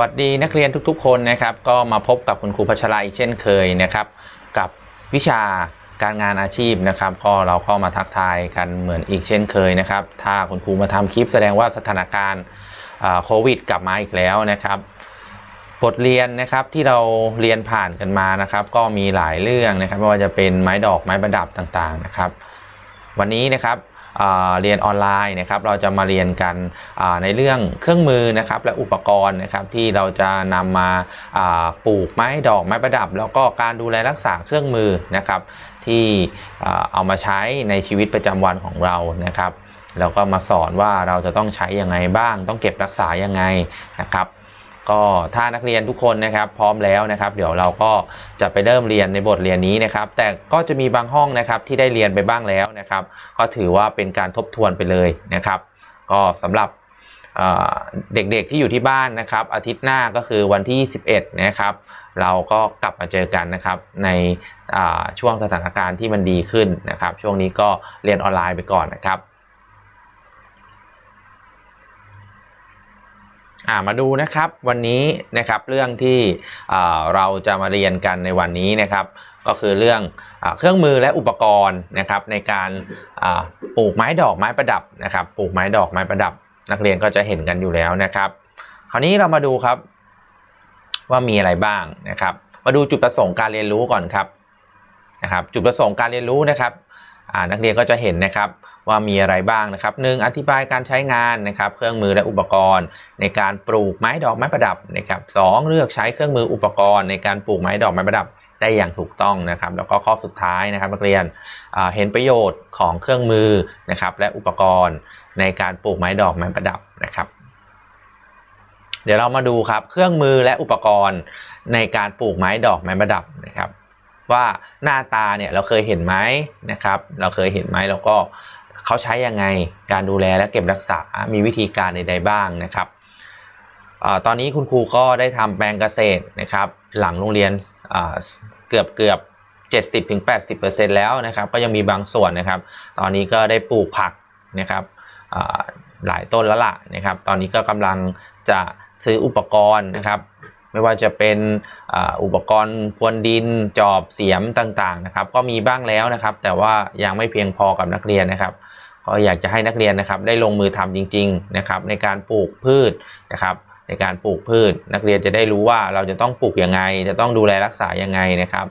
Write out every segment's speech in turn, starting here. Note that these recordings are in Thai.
วัสดีนักเรียนทุกๆ คนนะครับ ก็มาพบกับคุณครูพัชราอีกเช่นเคยนะครับ กับวิชาการงานอาชีพนะครับ ก็เราก็มาทักทายกันเหมือนอีกเช่นเคยนะครับ ถ้าคุณครูมาทำคลิปแสดงว่าสถานการณ์โควิด กลับมาอีกแล้วนะครับบทเรียนนะครับที่เราเรียนผ่านกันมานะครับ ก็มีหลายเรื่องนะครับไม่ว่าจะเป็นไม้ดอกไม้ประดับต่างๆนะครับ วันนี้นะครับ เรียนออนไลน์นะครับเราจะมาเรียนกันในเรื่องเครื่องมือนะครับและอุปกรณ์นะครับที่เราจะนำมาอ่าปลูกไม้ดอกไม้ประดับ แล้วก็การดูแลรักษาเครื่องมือนะครับที่เอามาใช้ในชีวิตประจำวันของเรานะครับแล้วก็มาสอนว่าเราจะต้องใช้ยังไงบ้าง ต้องเก็บรักษายังไงนะครับ ก็ถ้านักเรียนทุกคนนะครับพร้อมแล้วนะครับ เดี๋ยวเราก็จะไปเริ่มเรียนในบทเรียนนี้นะครับ แต่ก็จะมีบางห้องนะครับที่ได้เรียนไปบ้างแล้วนะครับ ก็ถือว่าเป็นการทบทวนไปเลยนะครับ ก็สำหรับเด็กๆที่อยู่ที่บ้านนะครับ อาทิตย์หน้าก็คือวันที่ 21 นะครับ เราก็กลับมาเจอกันนะครับ ในช่วงสถานการณ์ที่มันดีขึ้นนะครับ ช่วงนี้ก็เรียนออนไลน์ไปก่อนนะครับ อ่ามาดูนะครับวันนี้นะครับเรื่องที่เราจะมาเรียนกันในวันนี้นะครับก็คือเรื่องอเครื่องมือและอุปกรณ์นะครับในการปลูกไม้ดอกไม้ประดับนะครับปลูกไม้ดอกไม้ประดับ นักเรียนก็จะเห็นกันอยู่แล้วนะครับ คราวนี้เรามาดูครับว่ามีอะไรบ้างนะครับ มาดูจุดประสงค์การเรียนรู้ก่อนครับนะครับ จุดประสงค์การเรียนรู้นะครับนักเรียนก็จะเห็นนะครับ ว่ามีอะไรบ้างนะครับหนึ่งอธิบายการใช้งานนะครับ เครื่องมือและอุปกรณ์ ในการปลูกไม้ดอกไม้ประดับนะครับสองเลือกใช้เครื่องมืออุปกรณ์ ในการปลูกไม้ดอกไม้ประดับได้อย่างถูกต้องนะครับ แล้วก็ข้อสุดท้ายนะครับนักเรียนอ่าเห็นประโยชน์ของเครื่องมือนะครับและอุปกรณ์ในการปลูกไม้ดอกไม้ประดับนะครับเดี๋ยวเรามาดูครับเครื่องมือและอุปกรณ์ในการปลูกไม้ดอกไม้ประดับนะครับ ว่าหน้าตาเนี่ยเราเคยเห็นไหมนะครับ เราเคยเห็นไหมแล้วก็ เขาใช้ยังไงการดูแลและเก็บรักษา มีวิธีการใดๆบ้างนะครับอตอนนี้คุณครูก็ได้ทำแปลงเกษตรนะครับ หลังโรงเรียนเกือบเกือบ70-80%แล้วนะครับ ก็ยังมีบางส่วนนะครับ ตอนนี้ก็ได้ปลูกผักนะครับหลายต้นแล้วล่ะนะครับ ตอนนี้ก็กำลังจะซื้ออุปกรณ์นะครับ ไม่ว่าจะเป็นอุปกรณ์พรวนดิน จอบเสียมต่างๆนะครับ ก็มีบ้างแล้วนะครับ แต่ว่ายังไม่เพียงพอกับนักเรียนนะครับ ก็อยากจะให้นักเรียนนะครับ ได้ลงมือทำจริง ๆนะครับ ในการปลูกพืชนะครับในการปลูกพืช นักเรียนจะได้รู้ว่าเราจะต้องปลูกยังไง จะต้องดูแลรักษายังไงนะครับ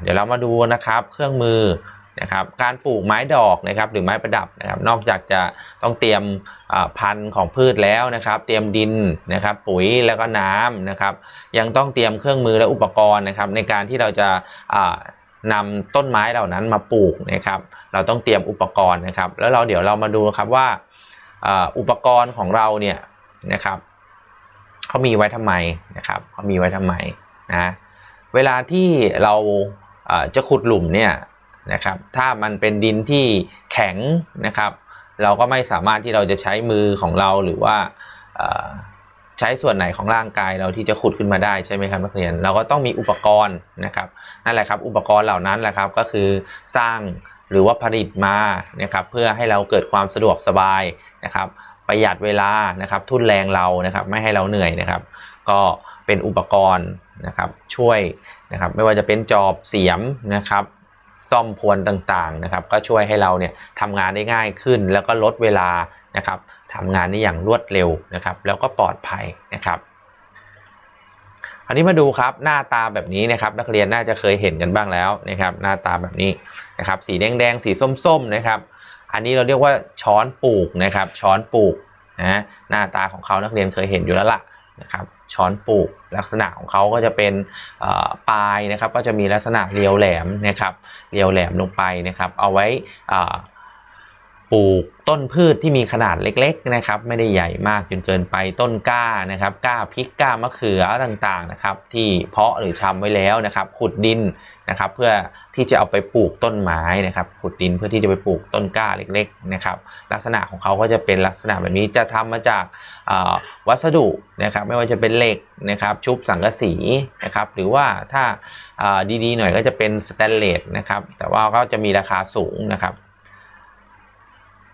เดี๋ยวเรามาดูนะครับ เครื่องมือ นะครับการปลูกไม้ดอกนะครับหรือไม้ประดับนะครับนอกจากจะต้องเตรียมพันธุ์ของพืชแล้วนะครับ เตรียมดินนะครับปุ๋ยแล้วก็น้ำนะครับยังต้องเตรียมเครื่องมือและอุปกรณ์นะครับในการที่เราจะอ่านำต้นไม้เหล่านั้นมาปลูกนะครับ เราต้องเตรียมอุปกรณ์นะครับ แล้วเราเดี๋ยวเรามาดูครับว่าอุปกรณ์ของเราเนี่ยนะครับเขามีไว้ทำไมนะครับเขามีไว้ทำไมนะเวลาที่เราอ่าจะขุดหลุมเนี่ย นะครับ ถ้ามันเป็นดินที่แข็งนะครับ เราก็ไม่สามารถที่เราจะใช้มือของเราหรือว่าใช้ส่วนไหนของร่างกายเราที่จะขุดขึ้นมาได้ใช่ไหมครับนักเรียน เราก็ต้องมีอุปกรณ์นะครับนั่นแหละครับ อุปกรณ์เหล่านั้นแหละครับก็คือสร้างหรือว่าผลิตมานะครับเพื่อให้เราเกิดความสะดวกสบายนะครับ ประหยัดเวลานะครับทุนแรงเรานะครับไม่ให้เราเหนื่อยนะครับ ก็เป็นอุปกรณ์นะครับช่วยนะครับไม่ว่าจะเป็นจอบเสียมนะครับ ซ่อมพวนต่างๆนะครับ ก็ช่วยให้เราเนี่ยทำงานได้ง่ายขึ้น แล้วก็ลดเวลานะครับทำงานได้อย่างรวดเร็วนะครับ แล้วก็ปลอดภัยนะครับคราวนี้มาดูครับหน้าตาแบบนี้นะครับนักเรียนน่าจะเคยเห็นกันบ้างแล้วนะครับหน้าตาแบบนี้นะครับสีแดงๆสีส้มๆนะครับ อันนี้เราเรียกว่าช้อนปลูกนะครับช้อนปลูกนะหน้าตาของเขานักเรียนเคยเห็นอยู่แล้วล่ะนะครับ ช้อนปลูกลักษณะของเขาก็จะเป็นปลายนะครับ ก็จะมีลักษณะเรียวแหลมนะครับ เรียวแหลมลงไปนะครับ เอาไว้อ่า ปลูกต้นพืชที่มีขนาดเล็กๆนะครับ ไม่ได้ใหญ่มากจนเกินไปต้นก้านะครับก้าพริกก้ามะเขือต่างๆนะครับ ที่เพาะหรือชำไว้แล้วนะครับ ขุดดินนะครับ เพื่อที่จะเอาไปปลูกต้นไม้นะครับ ขุดดินเพื่อที่จะไปปลูกต้นก้าเล็กๆนะครับ ลักษณะของเขาก็จะเป็นลักษณะแบบนี้จะทำมาจากวัสดุนะครับ ไม่ว่าจะเป็นเหล็กนะครับ ชุบสังกะสีนะครับ หรือว่าถ้าอ่าดีๆหน่อยก็จะเป็นสแตนเลสนะครับ แต่ว่าก็จะมีราคาสูงนะครับ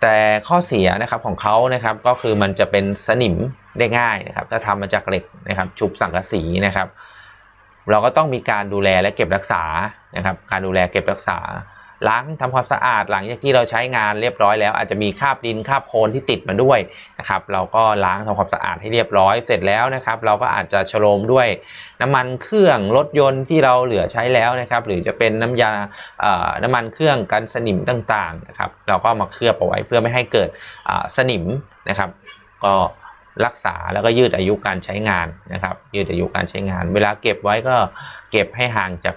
แต่ข้อเสียนะครับของเขานะครับก็คือมันจะเป็นสนิมได้ง่ายนะครับ ถ้าทำมาจากเหล็กนะครับ ชุบสังกะสีนะครับ เราก็ต้องมีการดูแลและเก็บรักษานะครับ การดูแลเก็บรักษา ล้างทำความสะอาดหลังจากที่เราใช้งานเรียบร้อยแล้ว อาจจะมีคราบดินคราบโคลนที่ติดมาด้วยนะครับเราก็ล้างทำความสะอาดให้เรียบร้อยเสร็จแล้วนะครับ เราก็อาจจะฉโลมด้วยน้ำมันเครื่องรถยนต์ที่เราเหลือใช้แล้วนะครับ หรือจะเป็นน้ำยาเอ่อน้ำมันเครื่องกันสนิมต่างๆนะครับเราก็มาเคลือบเอาไว้เพื่อไม่ให้เกิดสนิมนะครับ ก็รักษาแล้วก็ยืดอายุการใช้งานนะครับ ยืดอายุการใช้งาน เวลาเก็บไว้ก็เก็บให้ห่างจาก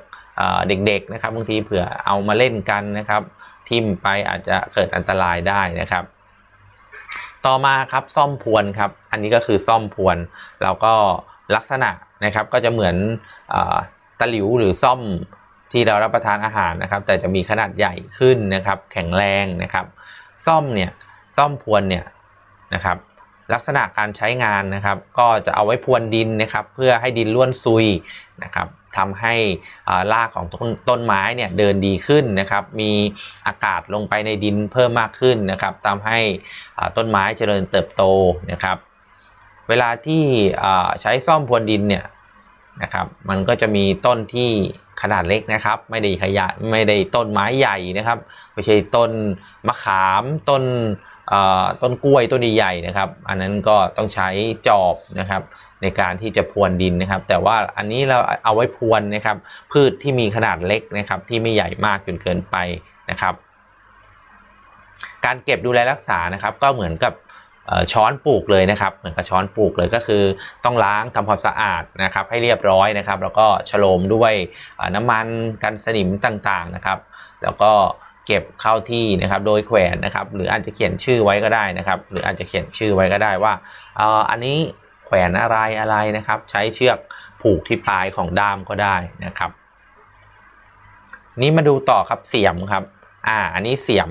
เด็กๆนะครับบางทีเผื่อเอามาเล่นกันนะครับทิ่มไปอาจจะเกิดอันตรายได้นะครับ ต่อมาครับซ่อมพวนครับอันนี้ก็คือซ่อมพวนแล้วก็ลักษณะนะครับก็จะเหมือนอตะหลิวหรือซ่อมที่เรารับประทานอาหารนะครับ แต่จะมีขนาดใหญ่ขึ้นนะครับ แข็งแรงนะครับ ซ่อมเนี่ยซ่อมพวนเนี่ยนะครับ ลักษณะการใช้งานนะครับ ก็จะเอาไว้พรวนดินนะครับ เพื่อให้ดินร่วนซุยนะครับ ทำให้อ่ารากของต้นต้นไม้เนี่ยเดินดีขึ้นนะครับ มีอากาศลงไปในดินเพิ่มมากขึ้นนะครับทำให้ต้นไม้เจริญเติบโตนะครับ เวลาที่ใช้ซ่อมพรวนดินเนี่ยนะครับ มันก็จะมีต้นที่ขนาดเล็กนะครับ ไม่ได้ขยายไม่ได้ต้นไม้ใหญ่นะครับ ไม่ใช่ต้นมะขามต้นต้นกล้วยต้นใหญ่ๆนะครับ อันนั้นก็ต้องใช้จอบนะครับ ในการที่จะพรวนดินนะครับ แต่ว่าอันนี้เราเอาไว้พรวนนะครับ พืชที่มีขนาดเล็กนะครับ ที่ไม่ใหญ่มากจนเกินไปนะครับ การเก็บดูแลรักษานะครับ ก็เหมือนกับช้อนปลูกเลยนะครับเหมือนกับช้อนปลูกเลยก็คือต้องล้างทำความสะอาดนะครับ ให้เรียบร้อยนะครับ แล้วก็ฉโลมด้วยน้ำมันกันสนิมต่างๆนะครับ แล้วก็เก็บเข้าที่นะครับโดยแขวนนะครับ หรืออาจจะเขียนชื่อไว้ก็ได้นะครับ หรืออาจจะเขียนชื่อไว้ก็ได้ว่าอันนี้ แขวนอะไรอะไรนะครับ ใช้เชือกผูกที่ปลายของด้ามก็ได้นะครับ นี้มาดูต่อครับเสียมครับ อ่า อันนี้เสียม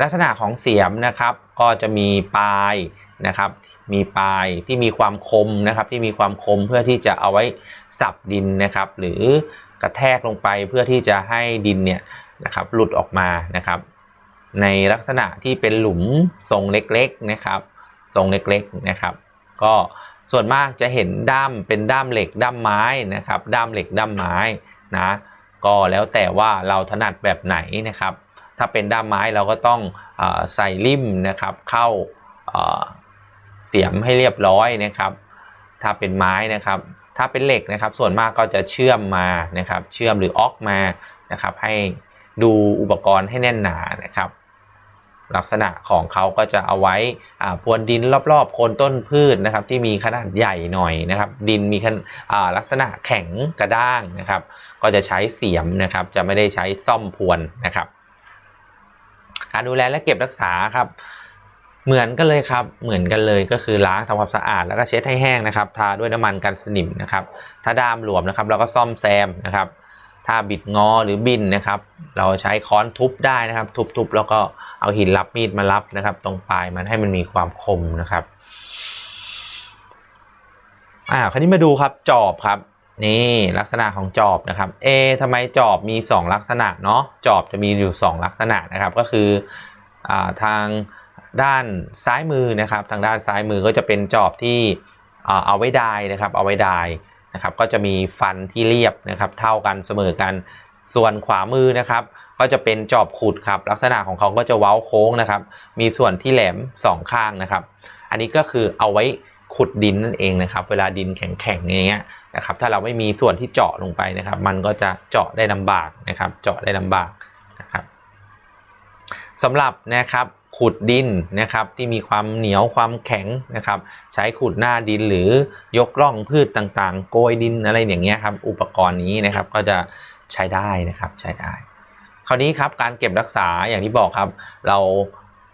ลักษณะของเสียมนะครับ ก็จะมีปลายนะครับ มีปลายที่มีความคมนะครับ ที่มีความคมเพื่อที่จะเอาไว้สับดินนะครับ หรือกระแทกลงไปเพื่อที่จะให้ดินเนี่ยนะครับ หลุดออกมานะครับ ในลักษณะที่เป็นหลุมทรงเล็กๆนะครับ ทรงเล็กๆนะครับ ก็ส่วนมากจะเห็นด้ามเป็นด้ามเหล็กด้ามไม้นะครับ ด้ามเหล็กด้ามไม้นะก็แล้วแต่ว่าเราถนัดแบบไหนนะครับ ถ้าเป็นด้ามไม้เราก็ต้องอใส่ลิ่มนะครับเข้าอ่าเสียมให้เรียบร้อยนะครับ ถ้าเป็นไม้นะครับ ถ้าเป็นเหล็กนะครับ ส่วนมากก็จะเชื่อมมานะครับ เชื่อมหรือออกมานะครับ ให้ดูอุปกรณ์ให้แน่นหนานะครับ ลักษณะของเขาก็จะเอาไว้พรวนดินรอบๆโคนต้นพืชนะครับ ที่มีขนาดใหญ่หน่อยนะครับ ดินมีลักษณะแข็งกระด้างนะครับ ก็จะใช้เสียมนะครับ จะไม่ได้ใช้ซ่อมพรวนนะครับการดูแลและเก็บรักษาครับเหมือนกันเลยครับเหมือนกันเลยก็คือล้างทำความสะอาดแล้วก็เช็ดให้แห้งนะครับ ทาด้วยน้ำมันกันสนิมนะครับ ถ้าด้ามหลวมนะครับ เราก็ซ่อมแซมนะครับ ถ้าบิดงอหรือบินนะครับ เราใช้ค้อนทุบได้นะครับ ทุบๆแล้วก็เอาหินรับมีดมารับนะครับ ตรงปลายมันให้มันมีความคมนะครับอ่าคราวนี้มาดูครับจอบครับนี่ลักษณะของจอบนะครับ เอทำไมจอบมี 2 ลักษณะเนาะจอบจะมีอยู่ 2 ลักษณะนะครับ ก็คืออ่าทางด้านซ้ายมือนะครับ ทางด้านซ้ายมือก็จะเป็นจอบที่เอาไว้ดายนะครับ เอาไว้ดาย นะครับก็จะมีฟันที่เรียบนะครับเท่ากันเสมอกัน ส่วนขวามือนะครับก็จะเป็นจอบขุดครับลักษณะของเขาก็จะเว้าโค้งนะครับ มีส่วนที่แหลมสองข้างนะครับ อันนี้ก็คือเอาไว้ขุดดินนั่นเองนะครับ เวลาดินแข็งๆอย่างเงี้ยนะครับ ถ้าเราไม่มีส่วนที่เจาะลงไปนะครับ มันก็จะเจาะได้ลำบากนะครับ เจาะได้ลำบากนะครับสำหรับนะครับ ขุดดินนะครับที่มีความเหนียวความแข็งนะครับ ใช้ขุดหน้าดินหรือยกร่องพืชต่างๆ โกยดินอะไรอย่างเงี้ยครับ อุปกรณ์นี้นะครับก็จะใช้ได้นะครับใช้ได้ คราวนี้ครับการเก็บรักษาอย่างที่บอกครับ เรา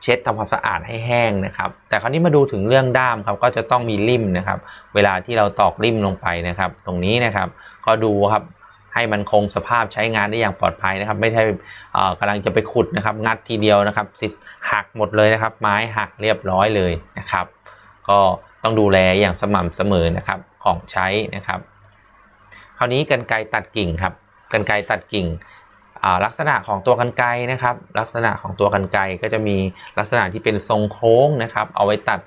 เช็ดทำความสะอาดให้แห้งนะครับ แต่คราวนี้มาดูถึงเรื่องด้ามครับก็จะต้องมีลิ่มนะครับ เวลาที่เราตอกลิ่มลงไปนะครับ ตรงนี้นะครับ ก็ดูครับ ให้มันคงสภาพใช้งานได้อย่างปลอดภัยนะครับ ไม่ใช่เอ่อกำลังจะไปขุดนะครับ งัดทีเดียวนะครับสิทธิ์หักหมดเลยนะครับ ไม้หักเรียบร้อยเลยนะครับ ก็ต้องดูแลอย่างสม่ำเสมอนะครับของใช้นะครับ คราวนี้กันไกรตัดกิ่งครับกันไกรตัดกิ่งลักษณะของตัวกันไกรนะครับ ลักษณะของตัวกันไกรก็จะมีลักษณะที่เป็นทรงโค้งนะครับ เอาไว้ตัด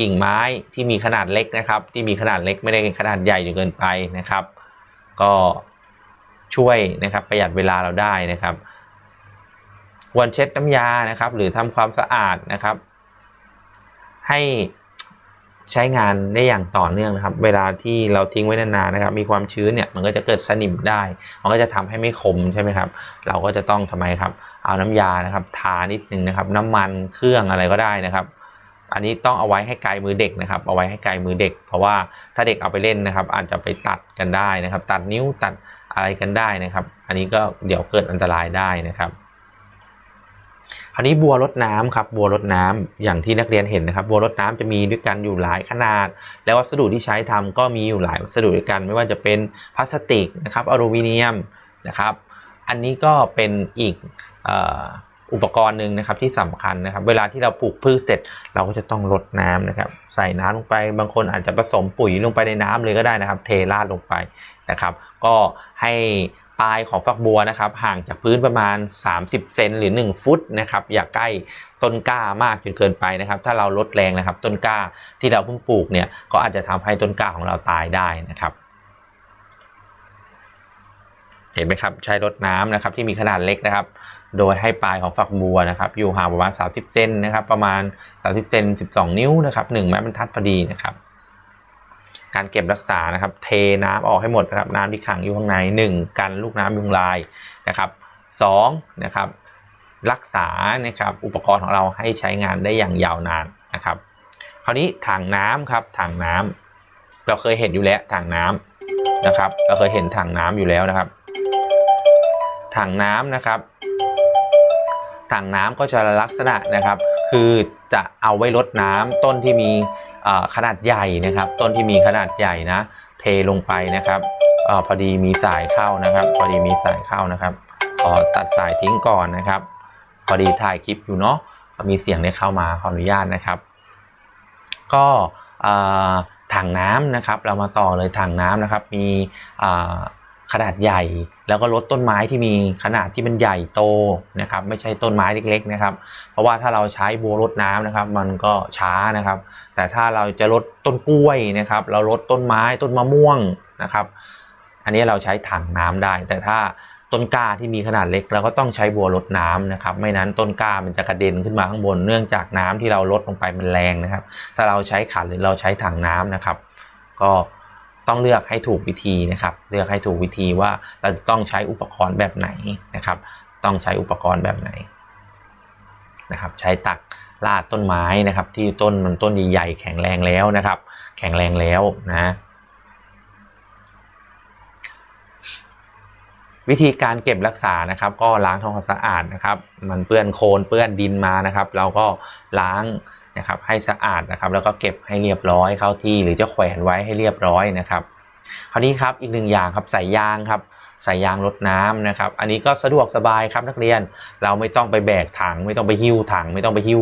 กิ่งไม้ที่มีขนาดเล็กนะครับ ที่มีขนาดเล็กไม่ได้ขนาดใหญ่จนเกินไปนะครับ ก็ ช่วยนะครับประหยัดเวลาเราได้นะครับควรเช็ดน้ำยานะครับ หรือทำความสะอาดนะครับ ให้ใช้งานได้อย่างต่อเนื่องนะครับ เวลาที่เราทิ้งไว้นานๆนะครับ มีความชื้นเนี่ยมันก็จะเกิดสนิมได้ มันก็จะทำให้ไม่คมใช่ไหมครับ เราก็จะต้องทำไมครับ เอาน้ำยานะครับ ทานิดนึงนะครับ น้ำมันเครื่องอะไรก็ได้นะครับ อันนี้ต้องเอาไว้ให้ไกลมือเด็กนะครับ เอาไว้ให้ไกลมือเด็ก เพราะว่าถ้าเด็กเอาไปเล่นนะครับ อาจจะไปตัดกันได้นะครับ ตัดนิ้วตัด อะไรกันได้นะครับ อันนี้ก็เดี๋ยวเกิดอันตรายได้นะครับคราวนี้บัวรดน้ำครับบัวรดน้ำอย่างที่นักเรียนเห็นนะครับ บัวรดน้ำจะมีด้วยกันอยู่หลายขนาด แล้ววัสดุที่ใช้ทำก็มีอยู่หลายวัสดุด้วยกัน ไม่ว่าจะเป็นพลาสติกนะครับอลูมิเนียมนะครับ อันนี้ก็เป็นอีกอ,อุปกรณ์หนึ่งนะครับที่สำคัญนะครับ เวลาที่เราปลูกพืชเสร็จ เราก็จะต้องรดน้ำนะครับ ใส่น้ำลงไปบางคนอาจจะผสมปุ๋ยลงไปในน้ำเลยก็ได้นะครับ เทราดลงไปนะครับ ก็ให้ปลายของฝักบัวนะครับ ห่างจากพื้นประมาณ 30 เซนหรือ 1 ฟุตนะครับอย่าใกล้ต้นกล้ามากจนเกินไปนะครับ ถ้าเราลดแรงนะครับ ต้นกล้าที่เราเพิ่งปลูกเนี่ยก็อาจจะทำให้ต้นกล้าของเราตายได้นะครับเห็นไหมครับใช้รดน้ำนะครับที่มีขนาดเล็กนะครับ โดยให้ปลายของฝักบัวนะครับ อยู่ห่างประมาณ 30 เซนนะครับ ประมาณ 30 เซน 12 นิ้วนะครับ1ไม้บรรทัดพอดีนะครับ การเก็บรักษานะครับ เทน้ำออกให้หมดนะครับน้ำที่ขังอยู่ข้างใน 1 กันลูกน้ำยุงลายนะครับ2นะครับรักษานะครับอุปกรณ์ของเราให้ใช้งานได้อย่างยาวนานนะครับ คราวนี้ถังน้ำครับถังน้ำเราเคยเห็นอยู่แล้วถังน้ำนะครับ เราเคยเห็นถังน้ำอยู่แล้วนะครับ ถังน้ำนะครับ ถังน้ำก็จะลักษณะนะครับ คือจะเอาไว้ลดน้ำต้นที่มี ขนาดใหญ่นะครับ ต้นที่มีขนาดใหญ่นะ เทลงไปนะครับอพอดีมีสายเข้านะครับ พอดีมีสายเข้านะครับขอตัดสายทิ้งก่อนนะครับ พอดีถ่ายคลิปอยู่เนาะมีเสียงได้เข้ามาขออนุญาตนะครับ ก็ถังน้ำนะครับ เรามาต่อเลยถังน้ำนะครับ มี ขนาดใหญ่ แล้วก็ลดต้นไม้ที่มีขนาดที่มันใหญ่โตนะครับไม่ใช่ต้นไม้เล็กๆนะครับ เพราะว่าถ้าเราใช้บัวรดน้ำนะครับ มันก็ช้านะครับ แต่ถ้าเราจะลดต้นกล้วยนะครับ เราลดต้นไม้ต้นมะม่วงนะครับ อันนี้เราใช้ถังน้ำได้ แต่ถ้าต้นกล้าที่มีขนาดเล็กเราก็ต้องใช้บัวรดน้ำนะครับ ไม่นั้นต้นกล้ามันจะกระเด็นขึ้นมาข้างบน เนื่องจากน้ำที่เราลดลงไปมันแรงนะครับ ถ้าเราใช้ขันหรือเราใช้ถังน้ำนะครับ ก็ ต้องเลือกให้ถูกวิธีนะครับ เลือกให้ถูกวิธีว่าเราจะต้องใช้อุปกรณ์แบบไหนนะครับ ต้องใช้อุปกรณ์แบบไหนนะครับ ใช้ตักลาดต้นไม้นะครับ ที่ต้นมันต้นใหญ่ๆแข็งแรงแล้วนะครับ แข็งแรงแล้วนะ วิธีการเก็บรักษานะครับ ก็ล้างทำความสะอาดนะครับ มันเปื้อนโคลนเปื้อนดินมานะครับ เราก็ล้าง นะครับให้สะอาดนะครับแล้วก็เก็บให้เรียบร้อยเข้าที่หรือจะแขวนไว้ให้เรียบร้อยนะครับคราวนี้ครับอีกหนึ่งอย่างครับใส่ยางครับใส่ยางรดน้ำนะครับ อันนี้ก็สะดวกสบายครับนักเรียนเราไม่ต้องไปแบกถัง ไม่ต้องไปหิ้วถัง ไม่ต้องไปหิ้ว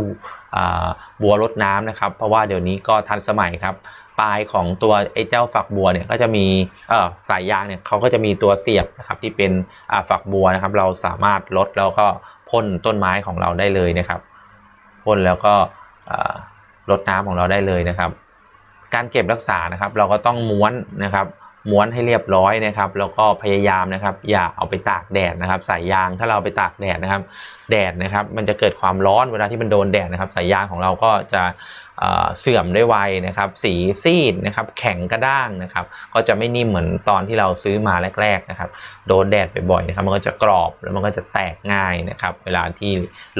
บัวรดน้ำนะครับ เพราะว่าเดี๋ยวนี้ก็ทันสมัยครับปลายของตัวไอ้เจ้าฝักบัวเนี่ยก็จะมีเออสายยางเนี่ยเขาก็จะมีตัวเสียบนะครับที่เป็นฝักบัวนะครับ เราสามารถลดแล้วก็พ่นต้นไม้ของเราได้เลยนะครับพ่นแล้วก็ ลดน้ำของเราได้เลยนะครับ การเก็บรักษานะครับ เราก็ต้องม้วนนะครับ ม้วนให้เรียบร้อยนะครับ แล้วก็พยายามนะครับ อย่าเอาไปตากแดดนะครับ สายยางถ้าเราไปตากแดดนะครับ แดดนะครับ มันจะเกิดความร้อนเวลาที่มันโดนแดดนะครับ สายยางของเราก็จะ เสื่อมได้ไวนะครับ สีซีดนะครับ แข็งกระด้างนะครับ ก็จะไม่นิ่มเหมือนตอนที่เราซื้อมาแรกๆนะครับ โดนแดดบ่อยๆนะครับ มันก็จะกรอบแล้วมันก็จะแตกง่ายนะครับ เวลาที่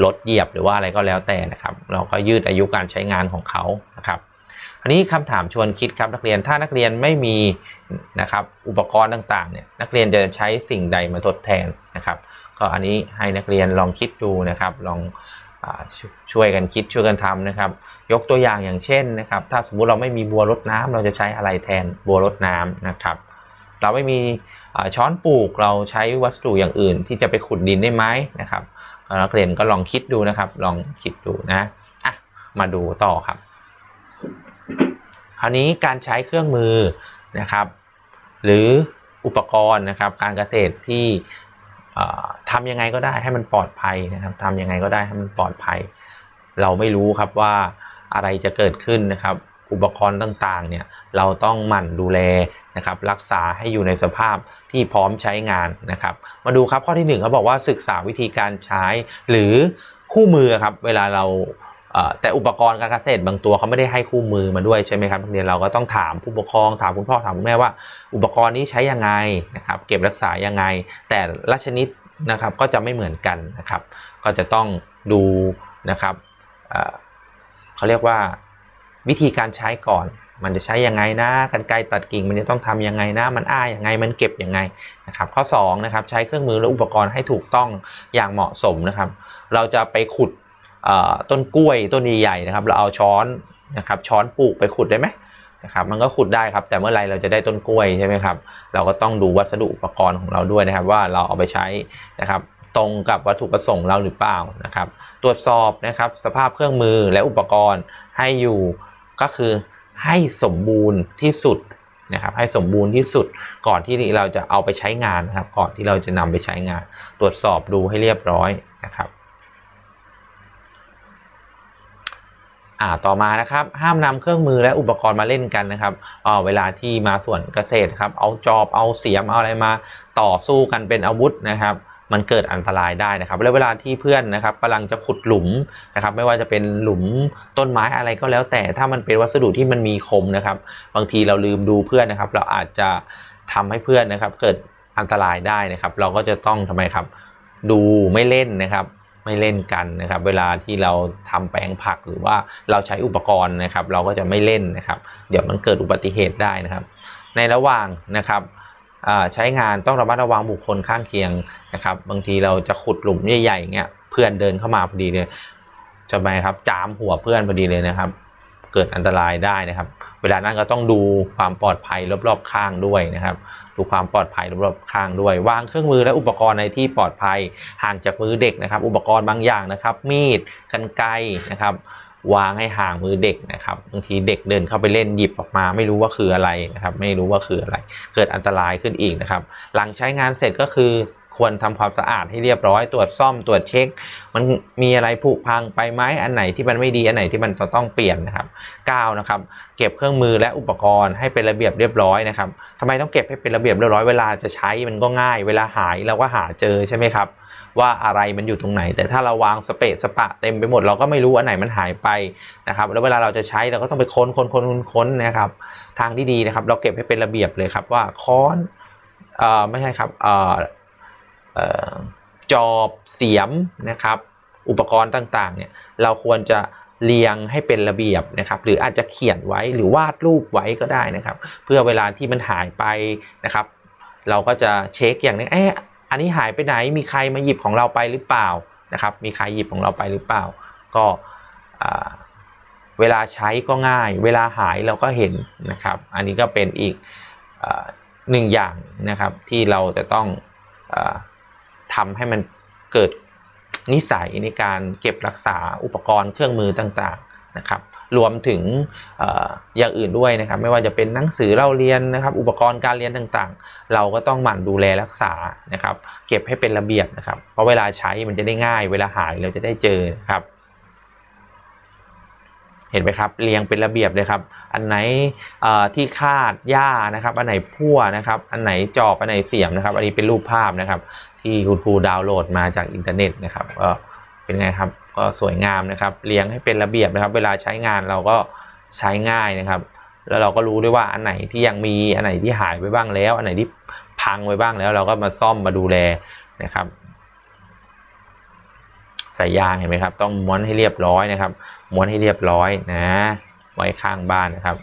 รถเหยียบหรือว่าอะไรก็แล้วแต่นะครับ เราก็ยืดอายุการใช้งานของเขานะครับอันนี้คำถามชวนคิดครับนักเรียนถ้านักเรียนไม่มีนะครับอุปกรณ์ต่างๆเนี่ยนักเรียนจะใช้สิ่งใดมาทดแทนนะครับ ก็อันนี้ให้นักเรียนลองคิดดูนะครับ ลอง ช่วยกันคิดช่วยกันทำนะครับ ยกตัวอย่างอย่างเช่นนะครับ ถ้าสมมุติเราไม่มีบัวรดน้ำเราจะใช้อะไรแทนบัวรดน้ำนะครับ เราไม่มีช้อนปลูกเราใช้วัสดุอย่างอื่น ที่จะไปขุดดินได้ไหมนะครับนักเรียนก็ลองคิดดูนะครับ ลองคิดดูนะอะมาดูต่อครับ คราวนี้การใช้เครื่องมือนะครับ หรืออุปกรณ์นะครับ การเกษตรที่ ทำยังไงก็ได้ให้มันปลอดภัยนะครับทำยังไงก็ได้ให้มันปลอดภัย เราไม่รู้ครับว่าอะไรจะเกิดขึ้นนะครับ อุปกรณ์ต่างๆเนี่ยเราต้องหมั่นดูแลนะครับ รักษาให้อยู่ในสภาพที่พร้อมใช้งานนะครับ มาดูครับข้อที่หนึ่งเขาบอกว่าศึกษาวิธีการใช้หรือคู่มือครับเวลาเรา แต่อุปกรณ์การเกษตรบางตัวเขาไม่ได้ให้คู่มือมาด้วยใช่ไหมครับนักเรียนเราก็ต้องถามผู้ปกครองถามคุณพ่อถามคุณแม่ว่า อุปกรณ์นี้ใช้ยังไงนะครับ เก็บรักษายังไง แต่ละชนิดนะครับก็จะไม่เหมือนกันนะครับ ก็จะต้องดูนะครับเขาเรียกว่าวิธีการใช้ก่อน มันจะใช้ยังไงนะกันไกรตัดกิ่งมันจะต้องทำยังไงนะ มันอ้ายังไงมันเก็บยังไงนะครับ ข้อ2นะครับใช้เครื่องมือและอุปกรณ์ให้ถูกต้องอย่างเหมาะสมนะครับ เราจะไปขุด ต้นกล้วยต้นใหญ่ๆนะครับ เราเอาช้อนนะครับช้อนปลูกไปขุดได้ไหมนะครับมันก็ขุดได้ครับแต่เมื่อไรเราจะได้ต้นกล้วยใช่ไหมครับเราก็ต้องดูวัสดุอุปกรณ์ของเราด้วยนะครับ ว่าเราเอาไปใช้นะครับตรงกับวัตถุประสงค์เราหรือเปล่านะครับ ตรวจสอบนะครับสภาพเครื่องมือและอุปกรณ์ให้อยู่ก็คือให้สมบูรณ์ที่สุดนะครับให้สมบูรณ์ที่สุดก่อนที่เราจะเอาไปใช้งานนะครับ ก่อนที่เราจะนำไปใช้งาน ตรวจสอบดูให้เรียบร้อยนะครับ อ่าต่อมานะครับห้ามนำเครื่องมือและอุปกรณ์มาเล่นกันนะครับเอ่อเวลาที่มาส่วนเกษตรครับเอาจอบเอาเสียมเอาอะไรมาต่อสู้กันเป็นอาวุธนะครับมันเกิดอันตรายได้นะครับแล้วเวลาที่เพื่อนนะครับกำลังจะขุดหลุมนะครับไม่ว่าจะเป็นหลุมต้นไม้อะไรก็แล้ว แต่ถ้ามันเป็นวัสดุที่มันมีคมนะครับ บางทีเราลืมดูเพื่อนนะครับ เราอาจจะทำให้เพื่อนนะครับ เกิดอันตรายได้นะครับ เราก็จะต้องทำไมครับ ดูไม่เล่นนะครับ ไม่เล่นกันนะครับ เวลาที่เราทำแปลงผักหรือว่าเราใช้อุปกรณ์นะครับ เราก็จะไม่เล่นนะครับ เดี๋ยวมันเกิดอุบัติเหตุได้นะครับ ในระหว่างนะครับใช้งานต้องระมัดระวังบุคคลข้างเคียงนะครับ บางทีเราจะขุดหลุมใหญ่ๆเงี้ยเพื่อนเดินเข้ามาพอดีเลยจะไปครับจามหัวเพื่อนพอดีเลยนะครับ เกิดอันตรายได้นะครับ เวลานั้นก็ต้องดูความปลอดภัยรอบๆข้างด้วยนะครับ ดูความปลอดภัยรอบข้างด้วย วางเครื่องมือและอุปกรณ์ในที่ปลอดภัยห่างจากมือเด็กนะครับ อุปกรณ์บางอย่างนะครับ มีดกันไกนะครับวางให้ห่างมือเด็กนะครับบางทีเด็กเดินเข้าไปเล่นหยิบออกมา ไม่รู้ว่าคืออะไรนะครับ ไม่รู้ว่าคืออะไร เกิดอันตรายขึ้นอีกนะครับ หลังใช้งานเสร็จก็คือ ควรทำความสะอาดให้เรียบร้อยตรวจซ่อมตรวจเช็ค มันมีอะไรผุพังไปไหมอันไหนที่มันไม่ดีอันไหนที่มันจะต้องเปลี่ยนนะครับ9นะครับเก็บเครื่องมือและอุปกรณ์ให้เป็นระเบียบเรียบร้อยนะครับทำไมต้องเก็บให้เป็นระเบียบเรียบร้อยเวลาจะใช้มันก็ง่าย เวลาหายเราก็หาเจอใช่ไหมครับว่าอะไรมันอยู่ตรงไหน แต่ถ้าเราวางสเปะสปะเต็มไปหมดเราก็ไม่รู้อันไหนมันหายไปนะครับแล้วเวลาเราจะใช้เราก็ต้องไปค้นค้นค้นค้นคนนะครับทางที่ดีนะครับ เราเก็บให้เป็นระเบียบเลยครับว่าค้อนเอ่อไม่ใช่ครับอ่อเอ่อ จอบเสียมนะครับ อุปกรณ์ต่างๆเนี่ยเราควรจะเรียงให้เป็นระเบียบนะครับ หรืออาจจะเขียนไว้หรือวาดรูปไว้ก็ได้นะครับ เพื่อเวลาที่มันหายไปนะครับ เราก็จะเช็คอย่างนี้เอ๊ะอันนี้หายไปไหนมีใครมาหยิบของเราไปหรือเปล่านะครับ มีใครหยิบของเราไปหรือเปล่า ก็เวลาใช้ก็ง่าย เวลาหายเราก็เห็นนะครับ อันนี้ก็เป็นอีกอหนึ่งอย่างนะครับที่เราจะต้อง อาทำให้มันเกิดนิสัยในการเก็บรักษาอุปกรณ์เครื่องมือต่างๆนะครับรวมถึงออย่างอื่นด้วยนะครับ ไม่ว่าจะเป็นหนังสือเล่าเรียนนะครับ อุปกรณ์การเรียนต่างๆ เราก็ต้องหมั่นดูแลรักษานะครับ เก็บให้เป็นระเบียบนะครับ เพราะเวลาใช้มันจะได้ง่าย เวลาหายเราจะได้เจอนะครับ เห็นไหมครับเรียงเป็นระเบียบเลยครับ อันไหนที่คาดหญ้านะครับ อันไหนพั่วนะครับ อันไหนจอบอันไหนเสียมนะครับ อันนี้เป็นรูปภาพนะครับ ที่คุณครูดาวน์โหลดมาจากอินเทอร์เน็ตนะครับก็เป็นไงครับก็สวยงามนะครับเรียงให้เป็นระเบียบนะครับ เวลาใช้งานเราก็ใช้ง่ายนะครับ แล้วเราก็รู้ด้วยว่าอันไหนที่ยังมีอันไหนที่หายไปบ้างแล้ว อันไหนที่พังไปบ้างแล้ว เราก็มาซ่อมมาดูแลนะครับใส่ยางเห็นไหมครับ ต้องม้วนให้เรียบร้อยนะครับ ม้วนให้เรียบร้อยนะ ไว้ข้างบ้านนะครับ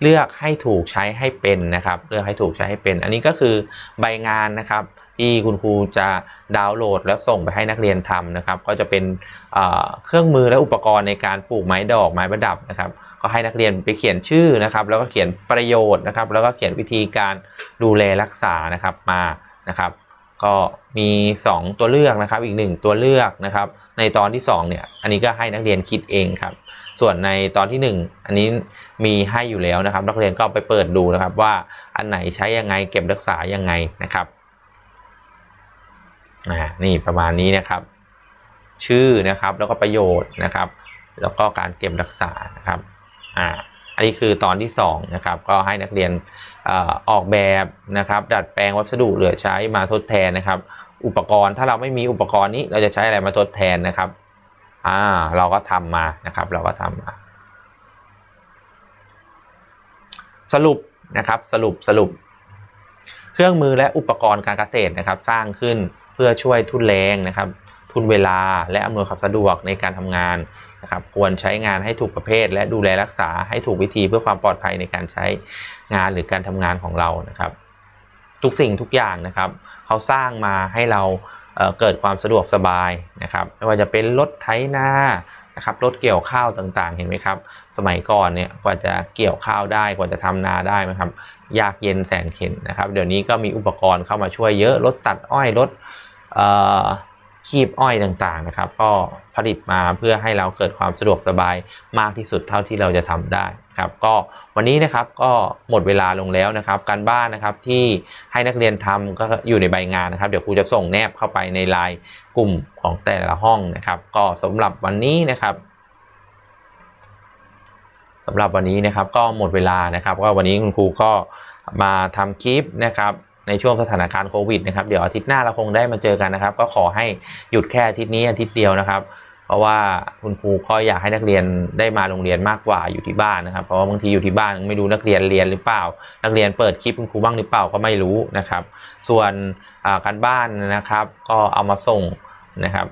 เลือกให้ถูกใช้ให้เป็นนะครับ เลือกให้ถูกใช้ให้เป็น อันนี้ก็คือใบงานนะครับ ที่คุณครูจะดาวน์โหลดแล้วส่งไปให้นักเรียนทำนะครับ ก็จะเป็นเครื่องมือและอุปกรณ์ในการปลูกไม้ดอกไม้ประดับนะครับ ก็ให้นักเรียนไปเขียนชื่อนะครับ แล้วก็เขียนประโยชน์นะครับ แล้วก็เขียนวิธีการดูแลรักษานะครับมานะครับ ก็มี 2 ตัวเลือกนะครับ อีก 1 ตัวเลือกนะครับ ในตอนที่2เนี่ยอันนี้ก็ให้นักเรียนคิดเองครับส่วนในตอนที่ 1 อันนี้มีให้อยู่แล้วนะครับ นักเรียนก็ไปเปิดดูนะครับว่าอันไหนใช้ยังไงเก็บรักษายังไงนะครับ อ่านี่ประมาณนี้นะครับ ชื่อนะครับแล้วก็ประโยชน์นะครับ แล้วก็การเก็บรักษานะครับอ่าอันนี้คือตอนที่2นะครับก็ให้นักเรียนอออกแบบนะครับ ดัดแปลงวัสดุเหลือใช้มาทดแทนนะครับ อุปกรณ์ถ้าเราไม่มีอุปกรณ์นี้เราจะใช้อะไรมาทดแทนนะครับอ่าเราก็ทำมานะครับ เราก็ทำมาสรุปนะครับสรุปสรุป เครื่องมือและอุปกรณ์การเกษตรนะครับ สร้างขึ้น เพื่อช่วยทุนแรงนะครับทุนเวลาและอำนวยความสะดวกในการทำงานนะครับควรใช้งานให้ถูกประเภท และดูแลรักษาให้ถูกวิธีเพื่อความปลอดภัยในการใช้งานหรือการทำงานของเรานะครับ ทุกสิ่งทุกอย่างนะครับ เขาสร้างมาให้เราเเกิดความสะดวกสบายนะครับไม่ว่าจะเป็นรถไถนานะครับรถเกี่ยวข้าวต่างๆ เห็นไหมครับ สมัยก่อนเนี่ยกว่าจะเกี่ยวข้าวได้กว่าจะทำนาได้นะครับยากเย็นแสนเข็ญนะครับ เดี๋ยวนี้ก็มีอุปกรณ์เข้ามาช่วยเยอะรถตัดอ้อยรถ คีบอ้อยต่างๆนะครับ ก็ผลิตมาเพื่อให้เราเกิดความสะดวกสบายมากที่สุดเท่าที่เราจะทำได้ครับก็วันนี้นะครับก็หมดเวลาลงแล้วนะครับ การบ้านนะครับที่ให้นักเรียนทำก็อยู่ในใบงานนะครับ เดี๋ยวครูจะส่งแนบเข้าไปในไลน์กลุ่มของแต่ละห้องนะครับ ก็สำหรับวันนี้นะครับสำหรับวันนี้นะครับก็หมดเวลานะครับก็วันนี้คุณครูก็มาทำคลิปนะครับ ในช่วงสถานการณ์โควิดนะครับเดี๋ยวอาทิตย์หน้าเราคงได้มาเจอกันนะครับ ก็ขอให้หยุดแค่อาทิตย์นี้อาทิตย์เดียวนะครับ เพราะว่าคุณครูก็อยากให้นักเรียนได้มาโรงเรียนมากกว่าอยู่ที่บ้านนะครับ เพราะว่าบางทีอยู่ที่บ้านไม่รู้นักเรียนเรียนหรือเปล่า นักเรียนเปิดคลิปคุณครูบ้างหรือเปล่าก็ไม่รู้นะครับ ส่วนการบ้านนะครับ ก็เอามาส่งนะครับ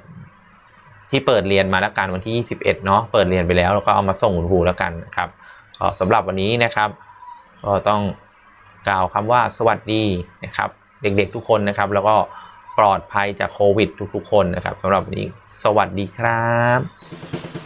ที่เปิดเรียนมาแล้วกันวันที่ 21 เนาะเปิดเรียนไปแล้วแล้วก็เอามาส่งคุณครูแล้วกันนะครับสำหรับวันนี้นะครับ ก็ต้อง กล่าวคำว่าสวัสดีนะครับ เด็กๆทุกคนนะครับ แล้วก็ปลอดภัยจากโควิดทุกๆคนนะครับสำหรับวันนี้สวัสดีครับ